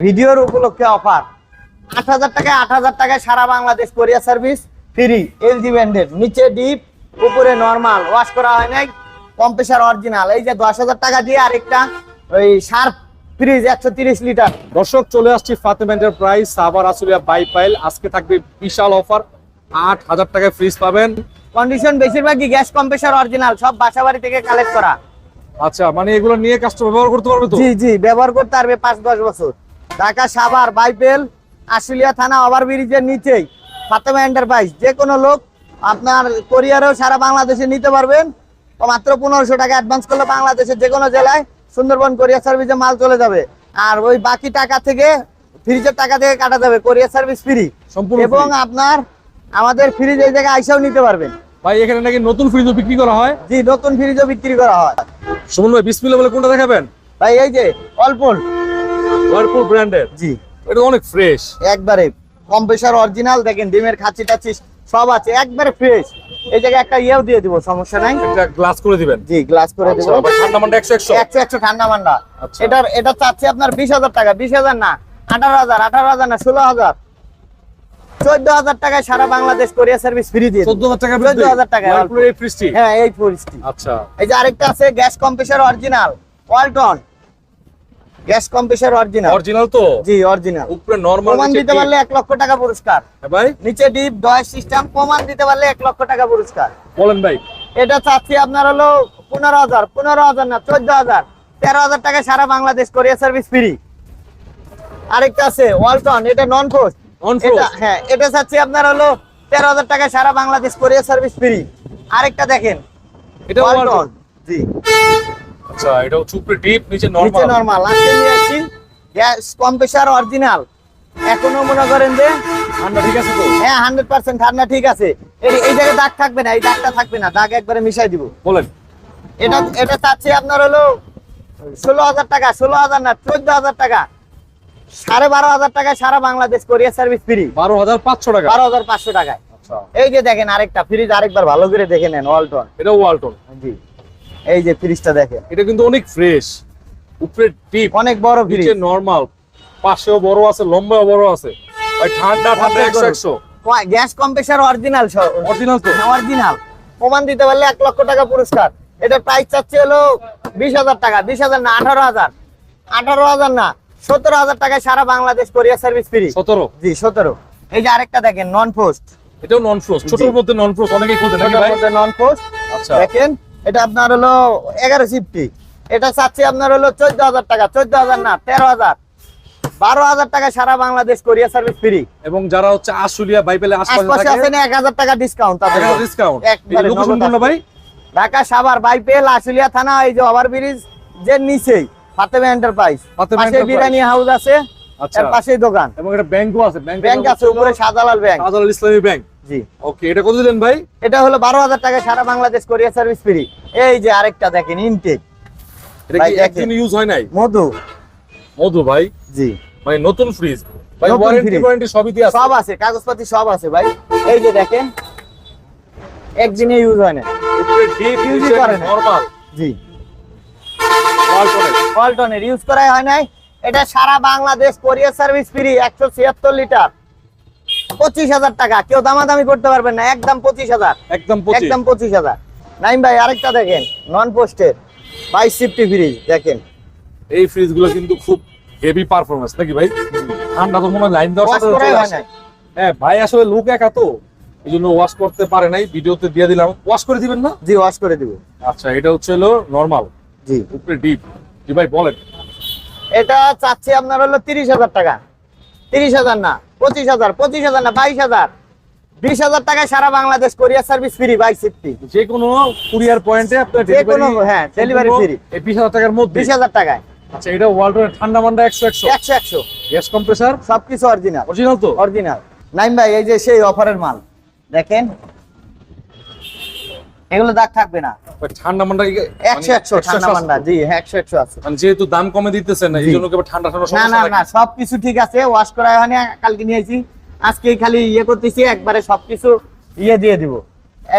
ভিডিওর উপলক্ষে অফার। আট হাজার টাকায় আট হাজার টাকায় সারা Bangladesh Korea service free LG branded নিচে ডিপ উপরে নর্মাল ওয়াশ করা হয় নাই কম্প্রেসার অরিজিনাল এই যে দশ হাজার টাকা দিয়ে আরেকটা ওই শার্প ফ্রিজ একশো তিরিশ লিটার দর্শক চলে আসছি ফাতেম এন্টারপ্রাইজ সাবার আসুলিয়া বাইপাইল আজকে থাকবে বিশাল অফার আট হাজার টাকায় ফ্রিজ পাবেন। কন্ডিশন বেশিরভাগই গ্যাস কম্প্রেসার অরিজিনাল সব বাসাবাড়ি থেকে কালেক্ট করা। আচ্ছা মানে এগুলো নিয়ে কাস্টমার ব্যবহার করতে পারবে তো? জি জি ব্যবহার করতে পারবে পাঁচ দশ বছর। ঢাকা সাভার বাইপেল আশুলিয়া থানা ওভার ব্রিজের নিচেই। ফাতেমা এন্টারপ্রাইজ। যে কোনো লোক আপনার কোরিয়ারেও সারা বাংলাদেশে নিতে পারবেন। তো মাত্র পনেরোশো টাকা অ্যাডভান্স করলে বাংলাদেশের যে কোনো জেলায় সুন্দরবন কোরিয়ার সার্ভিসে মাল চলে যাবে। আর ওই বাকি টাকা থেকে ফ্রিজের টাকা থেকে কাটা যাবে কোরিয়ার সার্ভিস ফ্রি সম্পূর্ণ এবং আপনার আমাদের ফ্রিজ এই জায়গায় আইসাও নিতে পারবেন। ভাই এখানে নাকি নতুন ফ্রিজও বিক্রি করা হয়? জি নতুন ফ্রিজও বিক্রি করা হয়। সুমন ভাই বিসমিল্লাহ বলে কোনটা দেখাবেন? ভাই এই যে অল্প ওয়ারপুল ব্র্যান্ডের জি। এটা অনেক ফ্রেশ একবারে কম্প্রেসার অরিজিনাল দেখেন ডিমের খাঁচি টাচি সব আছে একবারে ফ্রেশ এই জায়গায় একটা ইয়েও দিয়ে দিব সমস্যা নাই। একটা গ্লাস করে দিবেন? জি গ্লাস করে দেবো। আচ্ছা, ঠান্ডা মান্ডা একশো একশো? একশো একশো ঠান্ডা মান্ডা। আচ্ছা। এটার এটা চাচ্ছে আপনার বিশ হাজার টাকা বিশ হাজার না আঠারো হাজার আঠারো হাজার না ষোলো হাজার। চোদ্দ হাজার টাকায় সারা বাংলাদেশ কোরিয়া সার্ভিস ফ্রি দিয়ে চোদ্দ হাজার টাকা চোদ্দ হাজার টাকা ওয়ারপুলের এই ফ্রিজটি হ্যাঁ এই ফ্রিজটি আচ্ছা। এই যে আরেকটা আছে gas compressor original Walton gas compressor original original তো? জি অরিজিনাল উপরে নরমাল প্রমাণ দিতে পারলে এক লক্ষ টাকা পুরস্কার। ভাই। নিচে ডিপ ডয়েস সিস্টেম প্রমাণ দিতে পারলে এক লক্ষ টাকা পুরস্কার। বলেন ভাই। এটা চাচ্ছি আপনার হলো পনেরো হাজার পনেরো হাজার না চোদ্দ হাজার। তেরো হাজার টাকা সারা বাংলাদেশ কোরিয়া সার্ভিস ফ্রি আরেকটা আছে ওয়ালটন এটা নন পোস্ট On এটা হ্যাঁ এটা চাচ্ছি আপনার হলো তেরো হাজার টাকা সারা বাংলাদেশ কোরিয়া সার্ভিস ফ্রি আরেকটা দেখেন এটা ওয়ালটন জি। আচ্ছা এটা হচ্ছে উপরে ডিপ নিচে নিচে নরমাল নরমাল আজকে নিয়ে আসছি গ্যাস কম্প্রেসার অরিজিনাল এখনও মনে করেন যে ঠান্ডা ঠিক আছে তো? হ্যাঁ হান্ড্রেড পার্সেন্ট ঠান্ডা ঠিক আছে। এই- এই জায়গায় দাগ থাকবে না এই দাগটা থাকবে না দাগ একবারে মিশাই দিব। বলেন। এটা এটা চাচ্ছি আপনার হলো ষোলো হাজার টাকা ষোলো হাজার না চোদ্দ হাজার টাকা। সাড়ে বারো হাজার টাকায় সারা বাংলাদেশ কোরিয়া সার্ভিস ফ্রি বারো হাজার পাঁচশো টাকা। বারো হাজার পাঁচশো টাকায়। আচ্ছা। এই যে দেখেন আরেকটা ফ্রিজ আরেকবার ভালো করে দেখে নেন ওয়ালটন এটা ওয়ালটন জি। এই যে ফ্রিজটা দেখেন। এটা কিন্তু অনেক ফ্রেশ উপরে ডিপ অনেক বড় ফ্রিজ নরমাল পাশেও বড় আছে লম্বাও বড় আছে। ভাই ঠান্ডা ঠান্ডা একশো একশো। গ্যাস কম্প্রেসার অরিজিনাল অরিজিনাল তো। অরিজিনাল প্রমাণ দিতে পারলে এক লক্ষ টাকা পুরস্কার। এটার প্রাইস চাচ্ছে হলো বিশ হাজার টাকা। বিশ হাজার না আঠারো হাজার। আঠারো হাজার না সতেরো হাজার টাকায় সারা বাংলাদেশ কোরিয়া সার্ভিস ফ্রি সতেরো। জি সতেরো। এই যে আরেকটা দেখেন নন পোস্ট এটাও নন ফ্রোজ ছোটর মধ্যে নন ফ্রোজ অনেকেই খোঁজে নাকি ভাই? নন পোস্ট আচ্ছা। দেখেন এটা আপনার হলো এগারো ফিফটি এটা চাচ্ছি আপনার হলো চোদ্দ হাজার টাকা চোদ্দ হাজার না তেরো হাজার। বারো হাজার টাকা সারা বাংলাদেশ কোরিয়া সার্ভিস ফ্রি এবং যারা হচ্ছে আশুলিয়া বাইবেলে আশপাশে আশপাশে থাকে আছে না এক হাজার টাকা ডিসকাউন্ট তাদের ডিসকাউন্ট। ভাই? ঢাকা সাভার বাইপেল আশুলিয়া থানা এই যে ওভার ব্রিজ যে নিচেই ফাতেমা এন্টারপ্রাইজ পাশে বিরিয়ানি হাউস আছে আচ্ছা। পাশেই দোকান। এবং এটা ব্যাংকও আছে ব্যাংক আছে উপরে শাহজালাল ব্যাংক আজাল ইসলামী ব্যাংক জি। ওকে এটা কত দিলেন ভাই? এটা হলো বারো হাজার টাকা সারা বাংলাদেশ কোরিয়া সার্ভিস ফ্রি এই যে আরেকটা দেখেন ইনটেক এটা কি একদিন ইউজ হয় নাই? মধু। মধু ভাই? জি। মানে নতুন ফ্রিজ ভাই ওয়ারেন্টি ওয়ারেন্টি সবই দিয়ে সব আছে কাগজপাতি সব আছে ভাই। এই যে দেখেন একদিনে ইউজ হয় না। ডিপ Use ই নিচে করে না। নরমাল জি। ওয়ালটনের ইউজ করাই হয় নাই। এটা সারা বাংলাদেশ কোরিয়ার সার্ভিস ফ্রি একশো ছিয়াত্তর লিটার পঁচিশ হাজার টাকা। কেউ দামাদামি করতে পারবেন না একদম পঁচিশ হাজার। একদম পঁচিশ। একদম পঁচিশ হাজার। নাইম ভাই আরেকটা দেখেন নন পোস্টের বাইশ সিফটি ফ্রিজ দেখেন। এই ফ্রিজগুলো কিন্তু খুব হেভি পারফরমেন্স নাকি ভাই? ঠান্ডা তো মনে লাইন দেওয়ার সাথে। হ্যাঁ ভাই আসলে লোক একা তো এই জন্য ওয়াশ করতে পারে নাই ভিডিওতে দিয়ে দিলাম। ওয়াশ করে দিবেন না? জি ওয়াশ করে দিব। আচ্ছা এটা হচ্ছে হলো নর্মাল জি। উপরে ডিপ জি ভাই বলেন। এটা চাচ্ছি আপনার হলো তিরিশ হাজার টাকা। তিরিশ হাজার না পঁচিশ হাজার পঁচিশ হাজার না বাইশ হাজার? বিশ হাজার টাকায় সারা বাংলাদেশ কোরিয়ার সার্ভিস ফ্রি সিফটি যে কোনো কুরিয়ার পয়েন্টে আপনার যে কোনো, হ্যাঁ, delivery free। এই বিশ হাজার টাকার মধ্যে। বিশ হাজার টাকায়। আচ্ছা এটা ওয়ালটনের ঠান্ডা মান্ডা একশো একশো। একশো একশো। গ্যাস কম্প্রেসার সবকিছু অরিজিনাল অরিজিনাল তো? অরিজিনাল নাইম ভাই এই যে সেই অফারের মাল দেখেন? এগুলো দাগ থাকবে না। ঠান্ডা মান্ডা কি- একশো মানে একশো ঠান্ডা আছে মান্ডা তো? জি একশো একশো আছে। মানে যেহেতু দাম কমে দিতেছেন না এই জি। জন্য ঠান্ডা ঠান্ডা না না না সবকিছু ঠিক আছে ওয়াশ করা হয়নি কালকে নিয়েছি। আজকে খালি ইয়ে করতেছি একবারে সবকিছু ইয়ে দিয়ে দিব।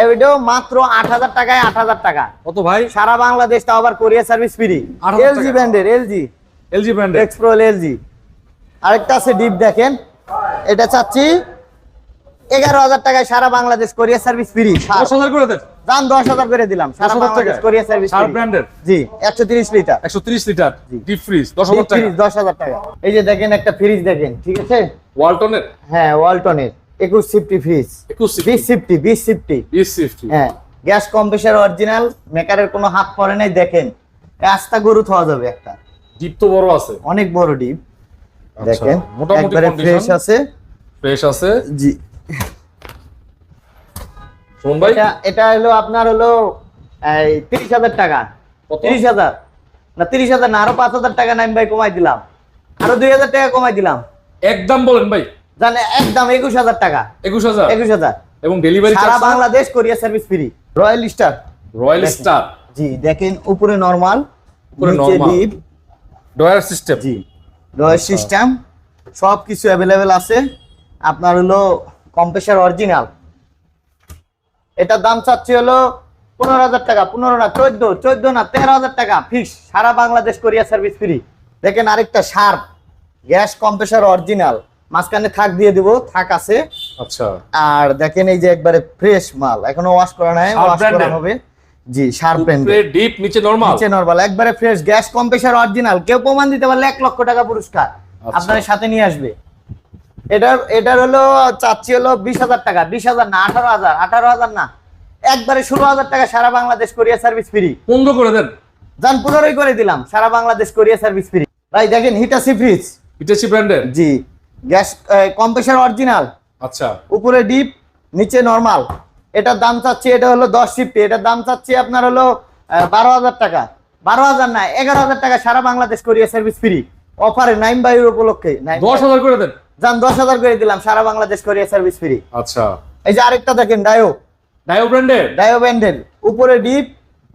এটাও মাত্র আট হাজার টাকায় আট হাজার টাকা। কত ভাই? সারা বাংলাদেশ তাও আবার কোরিয়া সার্ভিস ফ্রি এলজি ব্র্যান্ডের এলজি এলজি ব্র্যান্ডের এক্সপ্রোল এলজি আরেকটা আছে ডিপ দেখেন। এটা চাচ্ছি এগারো হাজার টাকায় সারা বাংলাদেশ কোরিয়া সার্ভিস ফ্রি করে দেন। দাম দশ হাজার করে দিলাম। সারা বাংলাদেশ কোরিয়া সার্ভিস সার ব্র্যান্ডের জি একশো তিরিশ লিটার। একশো তিরিশ লিটার? জি। ডিপ ফ্রিজ দশ হাজার টাকা? ফ্রিজ এই যে দেখেন একটা ফ্রিজ দেখেন ঠিক আছে? ওয়ালটনের হ্যাঁ ওয়ালটনের একুশ সিফটি ফ্রিজ একুশ বিশ সিফটি বিশ সিফটি বিশ সিফটি হ্যাঁ গ্যাস কম্প্রেসার অরিজিনাল মেকারের কোনো হাত পড়ে নাই দেখেন। আস্তা গরু খাওয়া যাবে একটা। ডিপ তো বড় আছে। অনেক বড় ডিপ আচ্ছা, দেখেন মোটামুটি ফ্রেশ আছে। ফ্রেশ আছে? জি। সুমন ভাই? এটা হলো আপনার হলো এই তিরিশ হাজার টাকা? তিরিশ হাজার। না তিরিশ হাজার না আরও পাঁচ হাজার টাকা নাইম ভাই কমাই দিলাম। আরও দুই হাজার টাকা কমাই দিলাম। একদম বলেন ভাই। জানে একদম একুশ হাজার টাকা। একুশ হাজার? একুশ হাজার। এবং ডেলিভারি সারা Bangladesh Korea service free royal star royal star জি দেখেন উপরে নরমাল উপরে normal। ডয়ার সিস্টেম জি রয়্যাল সিস্টেম সব কিছু অ্যাভেলেবেল আছে। আপনার হলো কম্প্রেসার অরিজিনাল এটার দাম চাচ্ছি হলো পনেরো হাজার টাকা পনেরো না চোদ্দ চোদ্দ না তেরো হাজার টাকা ফিক্স সারা বাংলাদেশ কোরিয়া সার্ভিস ফ্রি দেখেন আরেকটা শার্প গ্যাস কম্প্রেসার অরিজিনাল মাঝখানে থাক দিয়ে দিব থাক আছে। আচ্ছা। আর দেখেন এই যে একবারে ফ্রেশ মাল এখনও ওয়াশ করা নাই ওয়াশ করা হবে। জি শার্প ডিপ নিচে নরমাল নিচে নরমাল একবারে ফ্রেশ গ্যাস কম্প্রেসার অরিজিনাল কেউ প্রমাণ দিতে পারলে এক লক্ষ টাকা পুরস্কার। আচ্ছা। আপনার সাথে নিয়ে আসবে। এটার এটার হলো চাচ্ছি হলো বিশ হাজার টাকা। বিশ হাজার না আঠারো হাজার। আঠারো হাজার না। একবারে ষোলো হাজার টাকা সারা বাংলাদেশ কোরিয়া সার্ভিস ফ্রি পনেরো করে দেন। যান পনেরোই করে দিলাম। সারা বাংলাদেশ কোরিয়া সার্ভিস ফ্রি ভাই দেখেন হিটাসি ফ্রিজ ইটাচি ব্র্যান্ডের জি। গ্যাস কম্প্রেসার অরিজিনাল আচ্ছা। উপরে ডিপ নিচে নরমাল এটার দাম চাচ্ছি এটা হলো দশ ফিফটি এটার দাম চাচ্ছি আপনার হলো বারো হাজার টাকা। বারো হাজার না এগারো হাজার টাকা সারা বাংলাদেশ কোরিয়া সার্ভিস ফ্রি অফারে নাইম বায়ুর উপলক্ষে। দশ হাজার করে দেন। যান দশ হাজার করে দিলাম সারা বাংলাদেশ কোরিয়া সার্ভিস ফ্রি আচ্ছা। এই যে আরেকটা দেখেন ডায়ো ডায়ো ব্র্যান্ডের ডায়ো ব্যান্ডেল উপরে ডিপ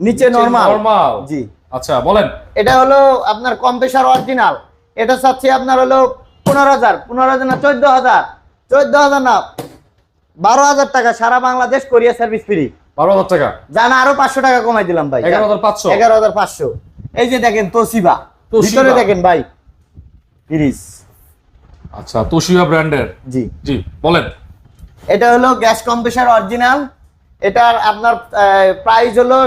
নিচে নরমাল নরমাল জি। আচ্ছা বলেন। এটা হলো আপনার কম্প্রেসার অরিজিনাল এটা চাচ্ছি আপনার হলো পনেরো হাজার। পনেরো হাজার না চোদ্দ হাজার। চোদ্দ হাজার না বারো হাজার টাকা সারা বাংলাদেশ কোরিয়া সার্ভিস ফ্রি বারো হাজার টাকা? জানা আরও পাঁচশো টাকা কমাই দিলাম ভাই। এগারো হাজার পাঁচশো? এগারো হাজার পাঁচশো। এই যে দেখেন তোশিবা। ভিতরে দেখেন ভাই। ফ্রিজ আচ্ছা তোশিবা ব্র্যান্ডের? জি। জি বলেন। এটা হলো গ্যাস কম্প্রেসার অরিজিনাল। এটার আপনার প্রাইস হলো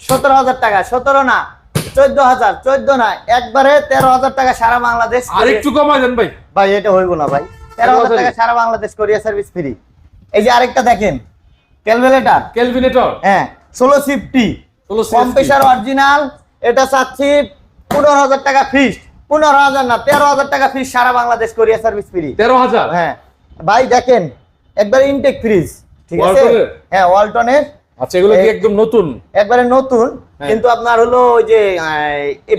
সতেরো হাজার টাকা। সতেরো না চোদ্দ হাজার। চোদ্দ না একবারে তেরো হাজার টাকা সারা বাংলাদেশ আর একটু কমাই দেন ভাই। ভাই এটা হইব না ভাই। তেরো হাজার? টাকা সারা বাংলাদেশ কোরিয়া সার্ভিস ফ্রি এই যে আরেকটা দেখেন ক্যালকুলেটার ক্যালভিনেটর হ্যাঁ ষোলো সিফটি। কম্প্রেসার অরিজিনাল এটা চাচ্ছি পনেরো হাজার টাকা ফিস পনেরো হাজার না তেরো হাজার টাকা ফ্রিজ সারা বাংলাদেশ কোরিয়া সার্ভিস ফ্রি তেরো হাজার? হ্যাঁ। ভাই দেখেন একবার ইনটেক ফ্রিজ ঠিক আছে? হ্যাঁ ওয়ালটনের আচ্ছা এগুলো কি একদম নতুন? একবারে নতুন হ্যাঁ। কিন্তু আপনার হলো ওই যে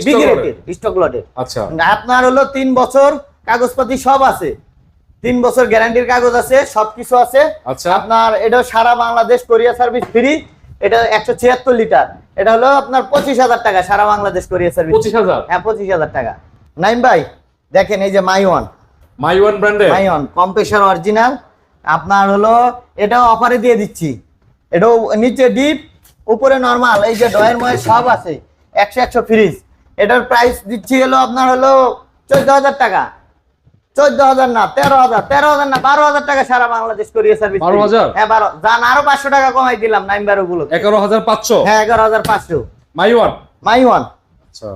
বিগ রেটের স্টক লটের আচ্ছা। আপনার হলো তিন বছর কাগজপাতি সব আছে। তিন বছর গ্যারান্টির কাগজ আছে সবকিছু আছে। আচ্ছা। আপনার এটা সারা বাংলাদেশ কোরিয়া সার্ভিস ফ্রি এটা একশো ছিয়াত্তর লিটার এটা হলো আপনার পঁচিশ হাজার টাকা সারা বাংলাদেশ কোরিয়া সার্ভিস পঁচিশ হাজার? হ্যাঁ পঁচিশ হাজার টাকা। নাইম ভাই দেখেন এই যে মাই ওয়ান মাই ওয়ান ব্র্যান্ডের? My One compressor original. আপনার হলো এটাও অফারে দিয়ে দিচ্ছি। এটাও নিচে ডিপ উপরে নরমাল এই যে ডয়ের ময়ের সব আছে। একশো একশো ফ্রিজ এটার প্রাইস দিচ্ছি হলো আপনার হলো চোদ্দ হাজার টাকা। চোদ্দ হাজার না তেরো হাজার। তেরো হাজার না বারো হাজার টাকা সারা বাংলাদেশ কোরিয়া সার্ভিস 12,000? হ্যাঁ বারো যান আরও পাঁচশো টাকা কমাই দিলাম নাইন বারো গুলো এগারো হাজার পাঁচশো? হ্যাঁ এগারো হাজার পাঁচশো। মাই ওয়ান মাই ওয়ান আচ্ছা।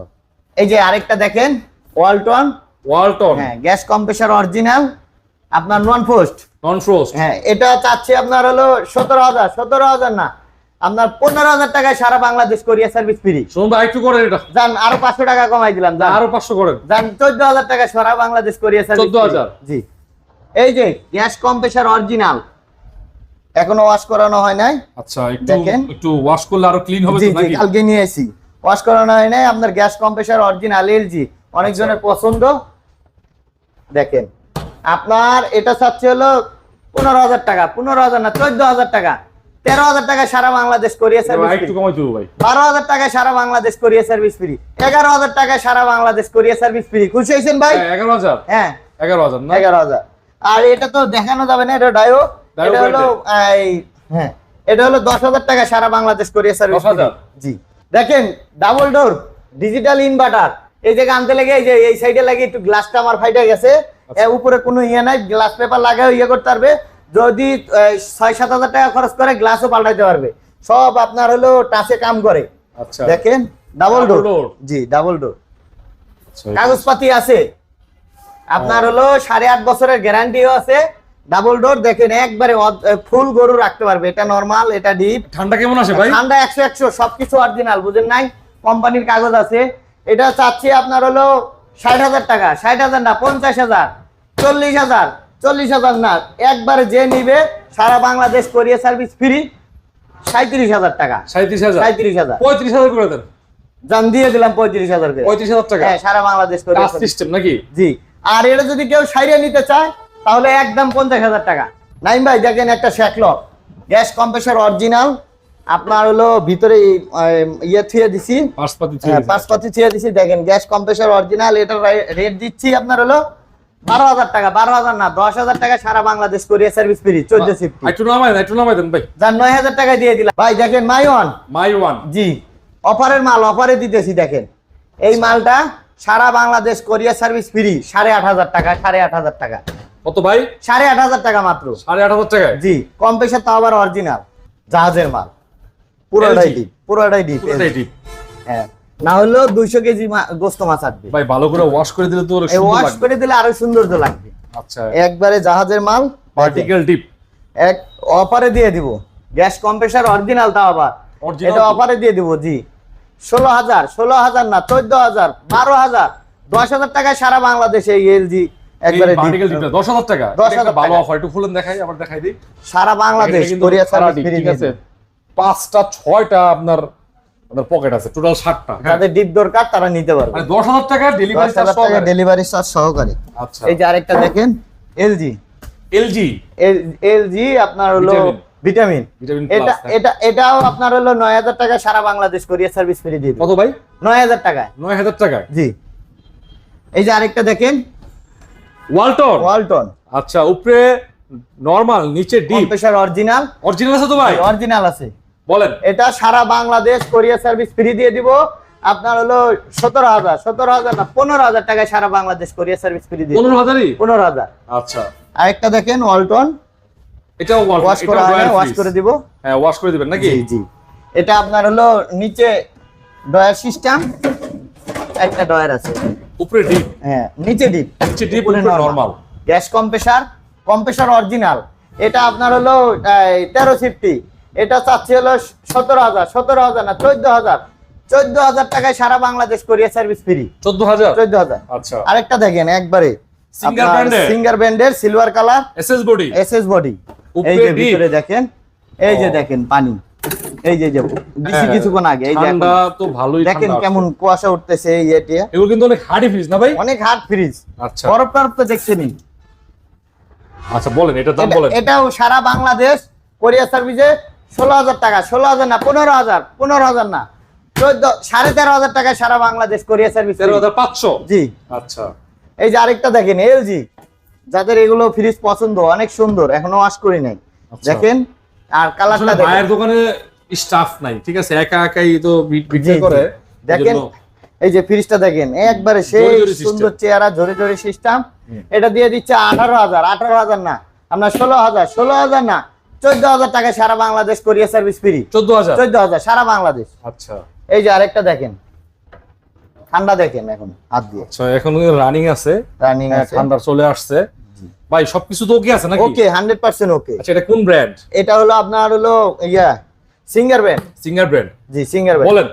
এই যে আরেকটা দেখেন। ওয়ালটন। ওয়ালটন। হ্যাঁ গ্যাস কম্প্রেসার অরিজিনাল আপনার নন পোস্ট নন ফ্রোস্ট হ্যাঁ এটা চাচ্ছি আপনার হলো সতেরো হাজার সতেরো হাজার না আপনার পনেরো হাজার টাকায় সারা বাংলাদেশ কোরিয়া সার্ভিস ফ্রি ভাই একটু করেন এটা। যান আরও পাঁচশো টাকা কমাই দিলাম যান আরও পাঁচশো করেন। যান চোদ্দ হাজার টাকা সারা বাংলাদেশ কোরিয়া সার্ভিস 14,000 জি। এই যে গ্যাস কম্প্রেসার অরিজিনাল এখনও ওয়াশ করানো হয় নাই? আচ্ছা একটু দেখেন। একটু ওয়াশ করলে আরও ক্লিন হবে তো জি নাকি? কালকে নিয়ে এসি। ওয়াশ করানো হয় নাই আপনার গ্যাস কম্প্রেসার অরিজিনাল এলজি অনেকজনের আচ্ছা। পছন্দ। দেখেন আপনার এটা চাচ্ছে হলো পনেরো হাজার টাকা পনেরো হাজার না চোদ্দ হাজার টাকা। তেরো হাজার টাকা সারা বাংলাদেশ কোরিয়া সার্ভিস বারো হাজার টাকায় সারা বাংলাদেশ কোরিয়া সার্ভিস ফ্রি এগারো হাজার টাকায় সারা বাংলাদেশ কোরিয়া সার্ভিস ফ্রি খুশি হয়েছেন ভাই? হ্যাঁ, এগারো হাজার। হ্যাঁ। এগারো হাজার এগারো হাজার। আর এটা তো দেখানো যাবে না এটা ডায়ো এটা হলো এই হ্যাঁ। এটা হলো দশ হাজার টাকা সারা বাংলাদেশ কোরিয়া সার্ভিস 10,000 জি। দেখেন ডাবল ডোর ডিজিটাল ইনভার্টার এই যে আনতে লেগে এই যে এই সাইডে লাগে একটু গ্লাসটা আমার ফাইটে গেছে। এর উপরে কোনো ইয়ে নাই গ্লাস পেপার লাগাও ইয়ে করতে পারবে। যদি ছয় সাত হাজার টাকা খরচ করে গ্লাসও পাল্টাইতে পারবে। সব আপনার হলো টাচে কাম করে। আচ্ছা। দেখেন ডাবল ডোর জি ডাবল ডোর আচ্ছা, কাগজপাতি আছে। আপনার হলো সাড়ে আট বছরের গ্যারান্টিও আছে। ডাবল ডোর দেখেন একবারে ফুল গরু রাখতে পারবে। এটা নর্মাল এটা ডিপ ঠান্ডা কেমন আসে ভাই? ঠান্ডা একশো একশো সবকিছু অরিজিনাল বুঝেন নাই? কোম্পানির কাগজ আছে। এটা চাচ্ছি আপনার হলো ষাট হাজার টাকা। ষাট হাজার না পঞ্চাশ হাজার চল্লিশ হাজার চল্লিশ হাজার না একবারে যে নিবে সারা বাংলাদেশ কোরিয়া সার্ভিস ফ্রি সাঁত্রিশ হাজার টাকা। সাঁত্রিশ হাজার? সাঁত্রিশ হাজার। পঁয়ত্রিশ হাজার করে দেন। জান দিয়ে দিলাম পঁয়ত্রিশ হাজার পঁয়ত্রিশ হাজার টাকা? হ্যাঁ সারা বাংলাদেশ সিস্টেম নাকি? জি। আর এটা যদি কেউ সাইরে নিতে চায় তাহলে একদম পঞ্চাশ হাজার টাকা। নাইম ভাই দেখেন একটা শ্যাকলক গ্যাস কম্প্রেসার অরিজিনাল আপনার হলো ভিতরে ইয়ে থুয়ে দিছি। হ্যাঁ, পাঁচপাতি থুয়ে দিছি। দেখেন গ্যাস কম্প্রেসার অরিজিনাল এটার রেট দিচ্ছি আপনার হলো বারো হাজার টাকা। বারো হাজার না দশ হাজার টাকা সারা বাংলাদেশ কোরিয়া সার্ভিস ফ্রি চোদ্দ সিফটি একটু নামাই একটু নামাই দেন ভাই। যার নয় হাজার টাকা দিয়ে দিলাম। ভাই দেখেন মাই ওয়ান মাই ওয়ান জি অফারের মাল অফারে দিতেছি দেখেন। এই মালটা সারা বাংলাদেশ কোরিয়া সার্ভিস ফ্রি সাড়ে আট হাজার টাকা সাড়ে আট হাজার টাকা। কত ভাই? সাড়ে আট হাজার টাকা মাত্র। সাড়ে আট হাজার টাকায়? জি কম পেশা তাও আবার অরিজিনাল জাহাজের মাল। পুরোটাই ডিপ পুরোটাই ডিপ পুরোটাই deep। হ্যাঁ না হলেও দুইশো কেজি গোস্ত মাছ আসবে। ভাই ভালো করে ওয়াশ করে দিলে তো ওয়াশ করে দিলে আরও সৌন্দর্য লাগবে। আচ্ছা। একবারে জাহাজের মাল পার্টিকেল ডিপ এক অফারে দিয়ে দিব। গ্যাস কম্প্রেসার অরিজিনাল তাও আবার। এটা তো? অফারে দিয়ে দিব জি। ষোলো হাজার ষোলো হাজার না চোদ্দ হাজার বারো হাজার দশ হাজার টাকায় সারা বাংলাদেশে এলজি একবারে দশ হাজার টাকা। 10,000 এটা একটা ভালো অফার একটু খুলেন দেখাই আবার দেখাই দিই। সারা বাংলাদেশ কোরিয়া সার্ভিস ঠিক আছে। পাঁচটা ছয়টা আপনার আপনার পকেট আছে টোটাল ষাটটা হ্যাঁ। যাদের ডিপ দরকার তারা নিতে পারবে। মানে দশ হাজার টাকা ডেলিভারি হাজার টাকা ডেলিভারি চার্জ সহকারে। আচ্ছা। এই যে আরেকটা দেখেন এলজি এলজি এলজি আপনার হলো। ভিটামিন ভিটামিন এটা এটা এটাও আপনার হলো নয় হাজার টাকা সারা বাংলাদেশ কোরিয়া সার্ভিস ফ্রি দিয়ে। কত ভাই? নয় হাজার টাকায়। নয় হাজার টাকায়? জি। এই যে আরেকটা দেখেন ওয়ালটন ওয়ালটন আচ্ছা উপরে নরমাল নিচে ডিপ কম্প্রেসার অরিজিনাল অরিজিনাল আছে তো ভাই? অরিজিনাল আছে। বলেন। এটা সারা বাংলাদেশ কোরিয়া সার্ভিস ফ্রি দিয়ে দিব। আপনার হলো সতেরো হাজার সতেরো হাজার না পনেরো হাজার টাকায় সারা বাংলাদেশ কোরিয়া সার্ভিস ফ্রি দিয়ে পনেরো হাজারই? পনেরো হাজার। আচ্ছা। আরেকটা দেখেন ওয়ালটন এটাও ওয়াশ করা হয় ওয়াশ করে দিব। হ্যাঁ ওয়াশ করে দিবেন নাকি? জি এটা আপনার হলো নিচে ডয়ার সিস্টেম একটা ডয়ার আছে। উপরে ডিপ? হ্যাঁ নিচে ডিপ। নিচে ডিপ উপরে normal gas compressor compressor original এটা আপনার হলো তেরো ফিফটি এটা চাচ্ছে হলো সতেরো হাজার সতেরো হাজার না চোদ্দ হাজার। চোদ্দ হাজার টাকায় সারা বাংলাদেশ কোরিয়া সার্ভিস ফ্রি চোদ্দ হাজার? চোদ্দ হাজার। আচ্ছা। আরেকটা দেখেন একবারে? সিঙ্গার ব্র্যান্ডের silver colour SS body SS body এই যে। ভিতরে দেখেন এই যে দেখেন পানি। এই যে যে দিছি হ্যাঁ, কিছুক্ষণ আগে এই ঠান্ডা তো ভালোই দেখেন কেমন কুয়াশা উঠতেছে এই এটি এগুলো কিন্তু অনেক হার্ডি ফ্রিজ না ভাই? অনেক হার্ড ফ্রিজ আচ্ছা। বরফ টরফ তো দেখছেনই আচ্ছা বলেন এটা দাম বলেন। এটাও সারা বাংলাদেশ কোরিয়া সার্ভিসে ষোলো হাজার টাকা ষোলো হাজার না পনেরো হাজার পনেরো হাজার না। চোদ্দ সাড়ে তেরো হাজার টাকায় সারা বাংলাদেশ কোরিয়া সার্ভিস তেরো হাজার পাঁচশো? জি। আচ্ছা। এই যে আরেকটা দেখেন এলজি যাদের এগুলো ফ্রিজ পছন্দ অনেক সুন্দর এখনও ওয়াশ করি নাই। আচ্ছা। দেখেন আর কালারটা দেখেন। ভাইয়ের দোকানে স্টাফ নাই ঠিক আছে? একা একাই তো বিক্রি করে দেখেন এই যে ফ্রিজটা দেখেন একবারে সেই। সুন্দর চেহারা জোরে জোরে সিস্টেম এটা দিয়ে দিচ্ছে আঠারো হাজার আঠারো হাজার না আপনার ষোলো হাজার ষোলো হাজার না চোদ্দ হাজার টাকায় সারা বাংলাদেশ কোরিয়া সার্ভিস ফ্রি চোদ্দ হাজার চোদ্দ হাজার সারা বাংলাদেশ। আচ্ছা। এই যে আরেকটা দেখেন। ঠান্ডা দেখেন এখন হাত দিয়ে। আচ্ছা এখন রানিং আছে। রানিং হ্যাঁ, ঠান্ডা চলে আসছে। ভাই সবকিছু তো ওকে আছে নাকি? ওকে হান্ড্রেড পার্সেন্ট ওকে আচ্ছা এটা কোন ব্র্যান্ড এটা হলো আপনার হলো yeah Singer brand Singer brand জি সিঙ্গার ব্যান্ড বলেন।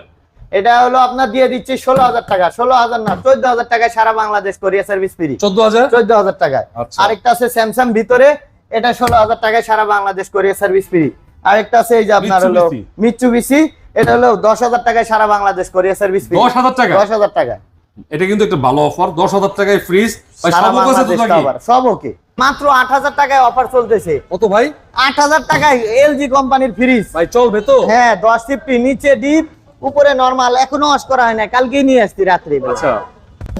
এটা হলো আপনার দিয়ে দিচ্ছি ষোলো হাজার টাকা। ষোলো হাজার না চোদ্দ হাজার টাকায় সারা বাংলাদেশ কোরিয়া সার্ভিস ফ্রি চোদ্দ হাজার চোদ্দ হাজার টাকায়। আচ্ছা। আরেকটা আছে স্যামসাং ভিতরে। এটা ষোলো হাজার টাকায় সারা বাংলাদেশ কোরিয়া সার্ভিস ফ্রি আরেকটা আছে এই যে আপনার হলো Mitsubishi। মিচুবিসি এটা হলো দশ হাজার টাকায় সারা বাংলাদেশ কোরিয়া সার্ভিস ফ্রি দশ হাজার টাকা দশ হাজার টাকা এটা কিন্তু একটা ভালো অফার দশ হাজার টাকায় ফ্রিজ সব ওকে মাত্র আট হাজার টাকায় অফার চলতেছে। কত ভাই? আট হাজার টাকায় এলজি কোম্পানির ফ্রিজ ভাই চলবে তো? হ্যাঁ দশ ফিফটি নিচে ডিপ উপরে নরমাল এখনও ওয়াশ করা হয় না কালকেই নিয়ে আসছি রাত্রে। আচ্ছা।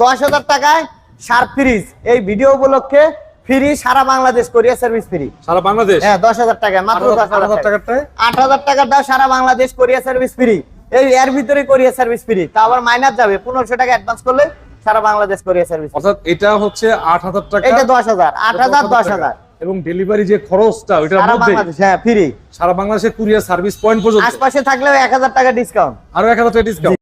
দশ হাজার টাকায় শার্প ফ্রিজ এই ভিডিও উপলক্ষে ফ্রি সারা বাংলাদেশ কোরিয়া সার্ভিস ফ্রি সারা বাংলাদেশ? হ্যাঁ দশ হাজার টাকায় মাত্র দশ আট হাজার হাজার টাকা টাকারটায়? আট হাজার টাকাটা সারা বাংলাদেশ কোরিয়া সার্ভিস ফ্রি এই এর ভিতরে কোরিয়া সার্ভিস ফ্রি তা আবার মাইনাস যাবে পনেরোশো টাকা অ্যাডভান্স করলে সারা বাংলাদেশ কোরিয়ার সার্ভিস অর্থাৎ এটা হচ্ছে আট হাজার টাকা। এটা দশ হাজার আট হাজার দশ হাজার এবং ডেলিভারি যে খরচটা ওইটার সারা মধ্যে বাংলাদেশ হ্যাঁ ফ্রি সারা বাংলাদেশের কুরিয়ার সার্ভিস পয়েন্ট পর্যন্ত। আশপাশে থাকলেও এক হাজার টাকা ডিসকাউন্ট আরও এক হাজার টাকা ডিসকাউন্ট